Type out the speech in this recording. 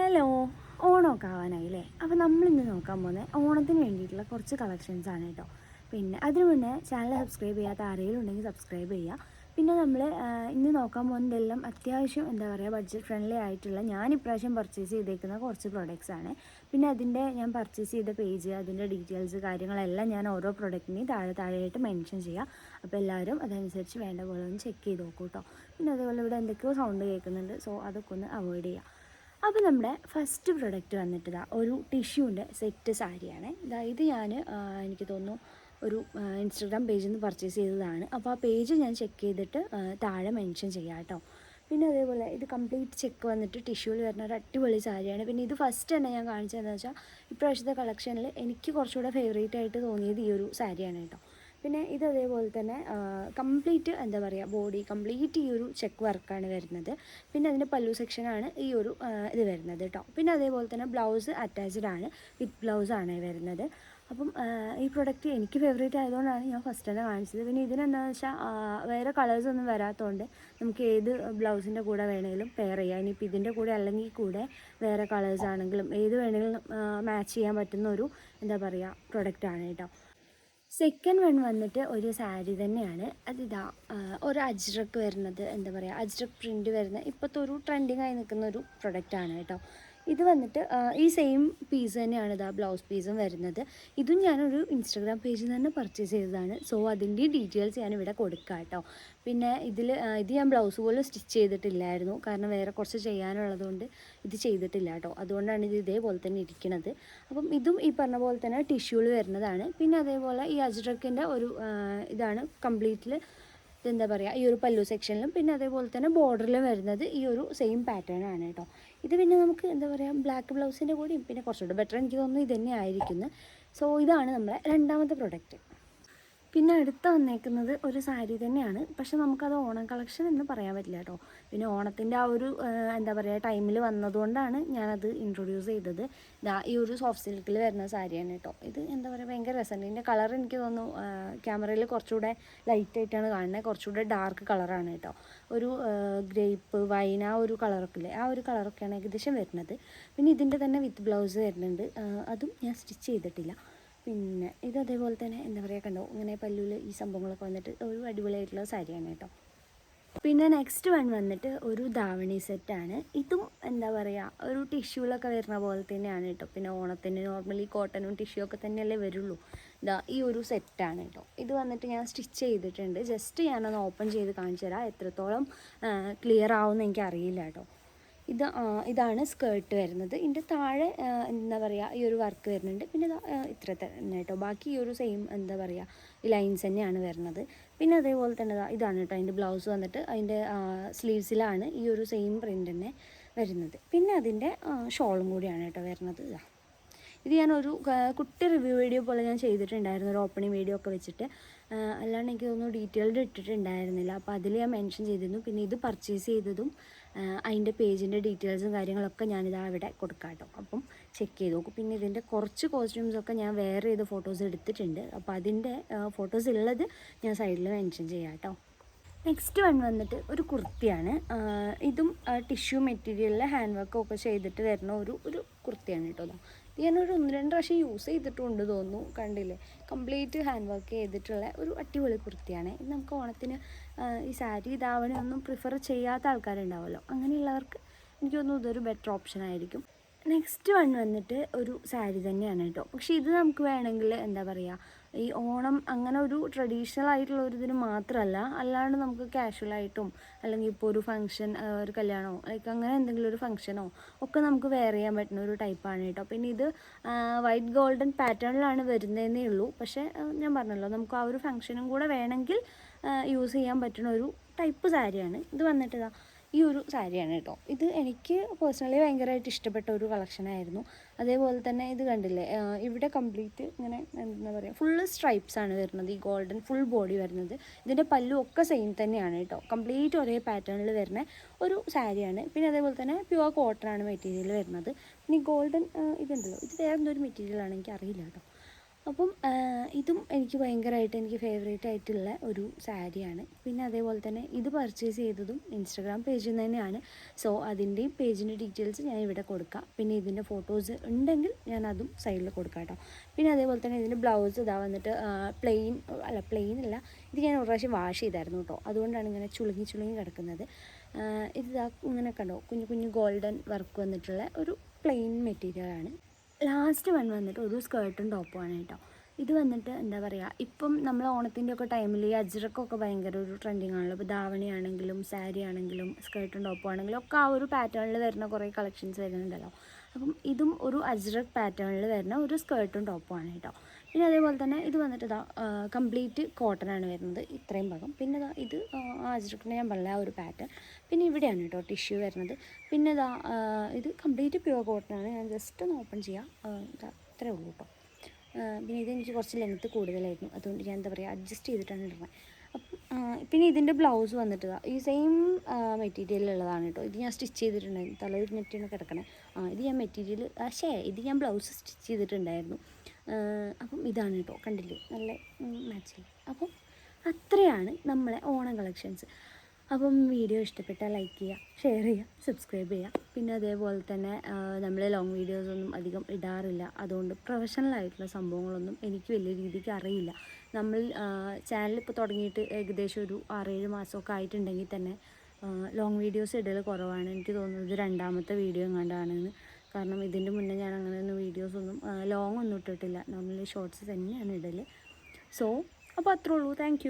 Hello. ഓണമൊക്കെ ആവാനായില്ലേ? അപ്പോൾ നമ്മളിന്ന് നോക്കാൻ പോകുന്നത് ഓണത്തിന് വേണ്ടിയിട്ടുള്ള കുറച്ച് കളക്ഷൻസ് ആണ് കേട്ടോ. പിന്നെ അതിനു മുന്നേ ചാനൽ സബ്സ്ക്രൈബ് ചെയ്യാത്ത ആരെങ്കിലും ഉണ്ടെങ്കിൽ സബ്സ്ക്രൈബ് ചെയ്യുക പിന്നെ നമ്മൾ ഇന്ന് നോക്കാൻ പോകുന്നതെല്ലാം അത്യാവശ്യം എന്താ പറയുക ബഡ്ജറ്റ് ഫ്രണ്ട്ലി ആയിട്ടുള്ള ഞാൻ ഇപ്രാവശ്യം പർച്ചേസ് ചെയ്തേക്കുന്ന കുറച്ച് പ്രോഡക്റ്റ്സ് ആണ്. പിന്നെ അതിന്റെ ഞാൻ പർച്ചേസ് ചെയ്ത പേജ് അതിന്റെ ഡീറ്റെയിൽസ് കാര്യങ്ങളെല്ലാം ഞാൻ ഓരോ പ്രൊഡക്റ്റിനെയും താഴെ താഴെയായിട്ട് മെൻഷൻ ചെയ്യാം. അപ്പോൾ എല്ലാവരും അതനുസരിച്ച് വേണ്ട പോലെ ഒന്ന് ചെക്ക് ചെയ്ത് നോക്കൂ കേട്ടോ. പിന്നെ അതുപോലെ ഇവിടെ എന്തൊക്കെയോ സൗണ്ട് കേൾക്കുന്നുണ്ട്. സോ അതൊക്കെ ഒന്ന് അവോയ്ഡ് ചെയ്യുക അപ്പോൾ നമ്മുടെ ഫസ്റ്റ് പ്രൊഡക്റ്റ് വന്നിട്ട് ഇതാ ഒരു ടിഷ്യൂന്റെ സെറ്റ് സാരിയാണ്. ഇതാ ഞാൻ എനിക്ക് തോന്നുന്നു ഒരു ഇൻസ്റ്റഗ്രാം പേജിൽ നിന്ന് പർച്ചേസ് ചെയ്തതാണ്. അപ്പോൾ ആ പേജ് ഞാൻ ചെക്ക് ചെയ്തിട്ട് താഴെ മെൻഷൻ ചെയ്യാം കേട്ടോ. പിന്നെ അതേപോലെ ഇത് കംപ്ലീറ്റ് ചെക്ക് വന്നിട്ട് ടിഷ്യൂവിൽ വരുന്ന ഒരു അടിപൊളി സാരിയാണ്. പിന്നെ ഇത് ഫസ്റ്റ് തന്നെ ഞാൻ കാണിച്ചതെന്ന് വെച്ചാൽ ഇപ്രാവശ്യത്തെ കളക്ഷനിൽ എനിക്ക് കുറച്ചുകൂടെ ഫേവറേറ്റ് ആയിട്ട് തോന്നിയത് ഈ ഒരു സാരിയാണ് കേട്ടോ. പിന്നെ ഇത് അതേപോലെ തന്നെ കംപ്ലീറ്റ് എന്താ പറയുക ബോഡി കംപ്ലീറ്റ് ഈ ഒരു ചെക്ക് വർക്കാണ് വരുന്നത്. പിന്നെ അതിന്റെ പല്ലു സെക്ഷനാണ് ഈ ഒരു ഇത് വരുന്നത് കേട്ടോ പിന്നെ അതേപോലെ തന്നെ ബ്ലൗസ് അറ്റാച്ച്ഡ് ആണ് വിത്ത് ബ്ലൗസ് ആണ് വരുന്നത്. അപ്പം ഈ പ്രൊഡക്റ്റ് എനിക്ക് ഫേവറേറ്റ് ആയതുകൊണ്ടാണ് ഞാൻ ഫസ്റ്റ് തന്നെ കാണിച്ചത്. പിന്നെ ഇതിനെന്താണെന്ന് വെച്ചാൽ വേറെ കളേഴ്സ് ഒന്നും വരാത്തതുകൊണ്ട് നമുക്ക് ഏത് ബ്ലൗസിന്റെ കൂടെ വേണമെങ്കിലും പെയർ ചെയ്യാം. ഇനിയിപ്പോൾ ഇതിന്റെ കൂടെ അല്ലെങ്കിൽ കൂടെ വേറെ കളേഴ്സ് ആണെങ്കിലും ഏത് വേണമെങ്കിലും മാച്ച് ചെയ്യാൻ പറ്റുന്ന ഒരു എന്താ പറയുക പ്രൊഡക്റ്റാണ് കേട്ടോ സെക്കൻഡ് വൺ വന്നിട്ട് ഒരു സാരി തന്നെയാണ്. അതിതാ ഒരു അജ്രക്ക് വരുന്നത് എന്താ പറയുക അജ്രക്ക് പ്രിന്റ് വരുന്ന ഇപ്പോഴത്തെ ഒരു ട്രെൻഡിങ് ആയി നിൽക്കുന്ന ഒരു പ്രൊഡക്റ്റാണ് കേട്ടോ. ഇത് വന്നിട്ട് ഈ സെയിം പീസ് തന്നെയാണ് ഇതാ ബ്ലൗസ് പീസും വരുന്നത്. ഇതും ഞാനൊരു ഇൻസ്റ്റാഗ്രാം പേജിൽ നിന്ന് പർച്ചേസ് ചെയ്തതാണ്. സോ അതിന്റെ ഡീറ്റെയിൽസ് ഞാനിവിടെ കൊടുക്കാം കേട്ടോ പിന്നെ ഇതിൽ ഇത് ഞാൻ ബ്ലൗസ് പോലും സ്റ്റിച്ച് ചെയ്തിട്ടില്ലായിരുന്നു. കാരണം വേറെ കുറച്ച് ചെയ്യാനുള്ളത് കൊണ്ട് ഇത് ചെയ്തിട്ടില്ല കേട്ടോ അതുകൊണ്ടാണ് ഇത് ഇതേപോലെ തന്നെ ഇരിക്കുന്നത് അപ്പം ഇതും ഈ പറഞ്ഞ പോലെ തന്നെ ടിഷ്യൂൾ വരുന്നതാണ്. പിന്നെ അതേപോലെ ഈ അജ്രക്കിന്റെ ഒരു ഇതാണ് കംപ്ലീറ്റിൽ ഇതെന്താ പറയുക ഈ ഒരു പല്ലു സെക്ഷനിലും പിന്നെ അതേപോലെ തന്നെ ബോർഡറിലും വരുന്നത് ഈ ഒരു സെയിം പാറ്റേൺ ആണ് കേട്ടോ ഇത് പിന്നെ നമുക്ക് എന്താ പറയുക ബ്ലാക്ക് ബ്ലൗസിന്റെ കൂടിയും പിന്നെ കുറച്ചുകൂടെ ബെറ്റർ എനിക്ക് തോന്നുന്നു ഇത് തന്നെ ആയിരിക്കുന്നു സോ ഇതാണ് നമ്മളെ രണ്ടാമത്തെ പ്രൊഡക്റ്റ് പിന്നെ അടുത്ത വന്നേക്കുന്നത് ഒരു സാരി തന്നെയാണ്. പക്ഷെ നമുക്കത് ഓണം കളക്ഷൻ എന്ന് പറയാൻ പറ്റില്ല കേട്ടോ. പിന്നെ ഓണത്തിന്റെ ആ ഒരു എന്താ പറയുക ടൈമിൽ വന്നതുകൊണ്ടാണ് ഞാനത് ഇൻട്രൊഡ്യൂസ് ചെയ്തത്. ഈ ഒരു സോഫ്റ്റ് സിൽക്കിൽ വരുന്ന സാരിയാണ് കേട്ടോ. ഇത് എന്താ പറയുക ഭയങ്കര രസമുണ്ട്. ഇതിന്റെ കളർ എനിക്ക് തോന്നുന്നു ക്യാമറയിൽ കുറച്ചുകൂടെ ലൈറ്റ് ആയിട്ടാണ് കാണുന്നത്. കുറച്ചുകൂടെ ഡാർക്ക് കളറാണ് കേട്ടോ. ഒരു ഗ്രേപ്പ് വൈൻ ആ ഒരു കളറൊക്കെ ഇല്ലേ? ആ ഒരു കളറൊക്കെയാണ് ഏകദേശം വരുന്നത്. പിന്നെ ഇതിന്റെ തന്നെ വിത്ത് ബ്ലൗസ് വരുന്നുണ്ട്. അതും ഞാൻ സ്റ്റിച്ച് ചെയ്തിട്ടില്ല. പിന്നെ ഇത് അതേപോലെ തന്നെ എന്താ പറയുക കണ്ടോ? ഇങ്ങനെ പല്ലുവിൽ ഈ സംഭവങ്ങളൊക്കെ വന്നിട്ട് ഒരു അടിപൊളിയായിട്ടുള്ള സാരിയാണ് കേട്ടോ. പിന്നെ നെക്സ്റ്റ് വൺ വന്നിട്ട് ഒരു ധാവണി സെറ്റാണ് ഇതും എന്താ പറയുക ഒരു ടിഷ്യൂലൊക്കെ വരുന്ന പോലെ തന്നെയാണ് കേട്ടോ. പിന്നെ ഓണത്തിന് നോർമലി കോട്ടനും ടിഷ്യൂ ഒക്കെ തന്നെയല്ലേ വരുള്ളൂ. ഇതാ ഈ ഒരു സെറ്റാണ് കേട്ടോ. ഇത് വന്നിട്ട് ഞാൻ സ്റ്റിച്ച് ചെയ്തിട്ടുണ്ട്. ജസ്റ്റ് ഞാനൊന്ന് ഓപ്പൺ ചെയ്ത് കാണിച്ചു തരാം എത്രത്തോളം ക്ലിയർ ആവുമെന്ന് എനിക്ക് അറിയില്ല കേട്ടോ. ഇത് ഇതാണ് സ്കേർട്ട് വരുന്നത്. ഇതിന്റെ താഴെ എന്താ പറയുക ഈ ഒരു വർക്ക് വരുന്നുണ്ട്. പിന്നെ ഇത്ര തന്നെ കേട്ടോ ബാക്കി ഈ ഒരു സെയിം എന്താ പറയുക ലൈൻസ് തന്നെയാണ് വരുന്നത്. പിന്നെ അതേപോലെ തന്നെ ഇതാണ് കേട്ടോ അതിന്റെ ബ്ലൗസ് വന്നിട്ട് അതിന്റെ സ്ലീവ്സിലാണ് ഈ ഒരു സെയിം പ്രിന്റ് തന്നെ വരുന്നത്. പിന്നെ അതിന്റെ ഷോളും കൂടിയാണ് കേട്ടോ വരുന്നത് ഇതാ ഇത് ഞാനൊരു കുട്ടി റിവ്യൂ വീഡിയോ പോലെ ഞാൻ ചെയ്തിട്ടുണ്ടായിരുന്നു. ഒരു ഓപ്പണിംഗ് വീഡിയോ ഒക്കെ വെച്ചിട്ട്. അല്ലാണ്ട് എനിക്ക് തോന്നുന്നു ഡീറ്റെയിൽഡ് ഇട്ടിട്ടുണ്ടായിരുന്നില്ല. അപ്പോൾ അതിൽ ഞാൻ മെൻഷൻ ചെയ്തിരുന്നു. പിന്നെ ഇത് പർച്ചേസ് ചെയ്തതും അതിന്റെ പേജിന്റെ ഡീറ്റെയിൽസും കാര്യങ്ങളൊക്കെ ഞാനിതാ അവിടെ കൊടുക്കാം കേട്ടോ അപ്പം ചെക്ക് ചെയ്ത് നോക്കും. പിന്നെ ഇതിന്റെ കുറച്ച് കോസ്റ്റ്യൂംസൊക്കെ ഞാൻ വേറെ ചെയ്ത് ഫോട്ടോസ് എടുത്തിട്ടുണ്ട്. അപ്പോൾ അതിന്റെ ഫോട്ടോസ് ഉള്ളത് ഞാൻ സൈഡിൽ മെൻഷൻ ചെയ്യാം കേട്ടോ നെക്സ്റ്റ് വൺ വന്നിട്ട് ഒരു കുർത്തിയാണ്. ഇതും ടിഷ്യൂ മെറ്റീരിയലിൽ ഹാൻഡ് വർക്കൊക്കെ ചെയ്തിട്ട് വരുന്ന ഒരു ഒരു കുർത്തിയാണ് കേട്ടോ ഇതാ. ഞാനൊരു ഒന്ന് രണ്ട് പ്രാവശ്യം യൂസ് ചെയ്തിട്ടുണ്ട് തോന്നുന്നു. കണ്ടില്ലേ? കംപ്ലീറ്റ് ഹാൻഡ് വർക്ക് ചെയ്തിട്ടുള്ള ഒരു അടിപൊളി കുർത്തിയാണ്. ഇത് നമുക്ക് ഓണത്തിന് ഈ സാരി ഇതാവണമൊന്നും പ്രിഫർ ചെയ്യാത്ത ആൾക്കാരുണ്ടാവുമല്ലോ അങ്ങനെയുള്ളവർക്ക് എനിക്ക് തോന്നുന്നു ഇതൊരു ബെറ്റർ ഓപ്ഷൻ ആയിരിക്കും. നെക്സ്റ്റ് വൺ വന്നിട്ട് ഒരു സാരി തന്നെയാണ് കേട്ടോ. പക്ഷേ ഇത് നമുക്ക് വേണമെങ്കിൽ എന്താ പറയുക ഈ ഓണം അങ്ങനെ ഒരു ട്രഡീഷണൽ ആയിട്ടുള്ള ഒരു ഇതിന് മാത്രമല്ല അല്ലാണ്ട് നമുക്ക് കാഷ്വലായിട്ടും അല്ലെങ്കിൽ ഇപ്പോൾ ഒരു ഫംഗ്ഷൻ ഒരു കല്യാണമോ ലൈക്ക് അങ്ങനെ എന്തെങ്കിലും ഒരു ഫംഗ്ഷനോ ഒക്കെ നമുക്ക് വെയർ ചെയ്യാൻ പറ്റുന്ന ഒരു ടൈപ്പാണ് കേട്ടോ. പിന്നെ ഇത് വൈറ്റ് ഗോൾഡൻ പാറ്റേണിലാണ് വരുന്നതെന്നേ ഉള്ളൂ. പക്ഷേ ഞാൻ പറഞ്ഞല്ലോ നമുക്ക് ആ ഒരു ഫംഗ്ഷനും കൂടെ വേണമെങ്കിൽ യൂസ് ചെയ്യാൻ പറ്റുന്ന ഒരു ടൈപ്പ് സാരിയാണ്. ഇത് വന്നിട്ട് ഈ ഒരു സാരിയാണ് കേട്ടോ. ഇത് എനിക്ക് പേഴ്സണലി ഭയങ്കരമായിട്ട് ഇഷ്ടപ്പെട്ട ഒരു കളക്ഷനായിരുന്നു അതേപോലെ തന്നെ ഇത് കണ്ടില്ലേ ഇവിടെ കംപ്ലീറ്റ് ഇങ്ങനെ എന്താ പറയുക ഫുള്ള് സ്ട്രൈപ്സ് ആണ് വരുന്നത്. ഈ ഗോൾഡൻ ഫുൾ ബോഡി വരുന്നത്. ഇതിന്റെ പല്ലും ഒക്കെ സെയിം തന്നെയാണ് കേട്ടോ. കംപ്ലീറ്റ് ഒരേ പാറ്റേണിൽ വരുന്ന ഒരു സാരിയാണ്. പിന്നെ അതേപോലെ തന്നെ പ്യുവർ കോട്ടൺ ആണ് മെറ്റീരിയൽ വരുന്നത്. ഈ ഗോൾഡൻ ഇതുണ്ടല്ലോ. ഇത് വേറെ എന്തൊരു എനിക്ക് അറിയില്ല കേട്ടോ. അപ്പം ഇതും എനിക്ക് ഭയങ്കരമായിട്ട് എനിക്ക് ഫേവറേറ്റ് ആയിട്ടുള്ള ഒരു സാരിയാണ്. പിന്നെ അതേപോലെ തന്നെ ഇത് പർച്ചേസ് ചെയ്തതും ഇൻസ്റ്റാഗ്രാം പേജിൽ നിന്ന് തന്നെയാണ്. സോ അതിന്റെയും പേജിന്റെ ഡീറ്റെയിൽസ് ഞാൻ ഇവിടെ കൊടുക്കാം. പിന്നെ ഇതിന്റെ ഫോട്ടോസ് ഉണ്ടെങ്കിൽ ഞാൻ അതും സൈഡിൽ കൊടുക്കാം കേട്ടോ പിന്നെ അതേപോലെ തന്നെ ഇതിന്റെ ബ്ലൗസ് ഇതാ വന്നിട്ട് പ്ലെയിൻ അല്ല പ്ലെയിൻ അല്ല ഇത് ഞാൻ ഒരു പ്രാവശ്യം വാഷ് ചെയ്തായിരുന്നു കേട്ടോ അതുകൊണ്ടാണ് ഇങ്ങനെ ചുളുങ്ങി ചുളുങ്ങി കിടക്കുന്നത്. ഇതാ ഇങ്ങനെ കണ്ടോ കുഞ്ഞു കുഞ്ഞു ഗോൾഡൻ വർക്ക് വന്നിട്ടുള്ള ഒരു പ്ലെയിൻ മെറ്റീരിയലാണ് ലാസ്റ്റ് വൺ വന്നിട്ട് ഒരു സ്കേർട്ടും ടോപ്പുമാണ് കേട്ടോ ഇത് വന്നിട്ട് എന്താ പറയുക ഇപ്പം നമ്മൾ ഓണത്തിന്റെ ഒക്കെ ടൈമിൽ ഈ അജ്രക്കൊക്കെ ഭയങ്കര ഒരു ട്രെൻഡിങ് ആണല്ലോ. ഇപ്പോൾ ധാവണി ആണെങ്കിലും സാരി ആണെങ്കിലും സ്കേർട്ടും ടോപ്പും ആണെങ്കിലും ഒക്കെ ആ ഒരു പാറ്റേണിൽ വരുന്ന കുറേ കളക്ഷൻസ് വരുന്നുണ്ടല്ലോ. അപ്പം ഇതും ഒരു അജ്രക് പാറ്റേണിൽ വരുന്ന ഒരു സ്കേർട്ടും ടോപ്പുമാണ് കേട്ടോ പിന്നെ അതേപോലെ തന്നെ ഇത് വന്നിട്ട് ഇതാ കംപ്ലീറ്റ് കോട്ടൺ ആണ് വരുന്നത്. ഇത്രയും ഭാഗം. പിന്നെ ഇതാ ഇത് ആചരിക്കുന്ന ഞാൻ പറഞ്ഞ ആ ഒരു പാറ്റേൺ പിന്നെ ഇവിടെയാണ് കേട്ടോ ടിഷ്യൂ വരുന്നത്. പിന്നെ ഇതാ ഇത് കംപ്ലീറ്റ് പ്യുവർ കോട്ടൺ ആണ്. ഞാൻ ജസ്റ്റ് ഒന്ന് ഓപ്പൺ ചെയ്യാം. ഇതാ ഇത്രയേ ഉള്ളൂ കേട്ടോ. പിന്നെ ഇത് എനിക്ക് കുറച്ച് ലെങ്ത്ത് കൂടുതലായിരുന്നു. അതുകൊണ്ട് ഞാൻ എന്താ പറയുക അഡ്ജസ്റ്റ് ചെയ്തിട്ടാണ് ഇടുന്നത് അപ്പം പിന്നെ ഇതിന്റെ ബ്ലൗസ് വന്നിട്ട് ഈ സെയിം മെറ്റീരിയലുള്ളതാണ് കേട്ടോ. ഇത് ഞാൻ സ്റ്റിച്ച് ചെയ്തിട്ടുണ്ടായിരുന്നു തലതിരിഞ്ഞിട്ടാണ് കിടക്കണേ. ആ ഇത് ഞാൻ മെറ്റീരിയൽ ശേ ഇത് ഞാൻ ബ്ലൗസ് സ്റ്റിച്ച് ചെയ്തിട്ടുണ്ടായിരുന്നു. അപ്പം ഇതാണ് കേട്ടോ കണ്ടില്ലേ? നല്ല മാച്ചിങ് അപ്പം അത്രയാണ് നമ്മളെ ഓണം കളക്ഷൻസ് അപ്പം വീഡിയോ ഇഷ്ടപ്പെട്ടാൽ ലൈക്ക് ചെയ്യുക ഷെയർ ചെയ്യുക സബ്സ്ക്രൈബ് ചെയ്യുക പിന്നെ അതേപോലെ തന്നെ നമ്മൾ ലോങ് വീഡിയോസൊന്നും അധികം ഇടാറില്ല. അതുകൊണ്ട് പ്രൊഫഷണൽ ആയിട്ടുള്ള സംഭവങ്ങളൊന്നും എനിക്ക് വലിയ രീതിക്ക് അറിയില്ല. നമ്മൾ ചാനൽ ഇപ്പോൾ തുടങ്ങിയിട്ട് ഏകദേശം ഒരു ആറേഴ് മാസമൊക്കെ ആയിട്ടുണ്ടെങ്കിൽ തന്നെ ലോങ് വീഡിയോസ് ഇടൽ കുറവാണ്. എനിക്ക് തോന്നുന്നത് രണ്ടാമത്തെ വീഡിയോ എങ്ങാണ്ടാണെന്ന്. കാരണം ഇതിന്റെ മുന്നേ ഞാൻ അങ്ങനെയൊന്നും വീഡിയോസ് ഒന്നും ലോങ് ഒന്നും ഇട്ടിട്ടില്ല. നോർമലി ഷോർട്സ് തന്നെയാണ് ഇടൽ സോ അപ്പോൾ അത്രേ ഉള്ളൂ. താങ്ക്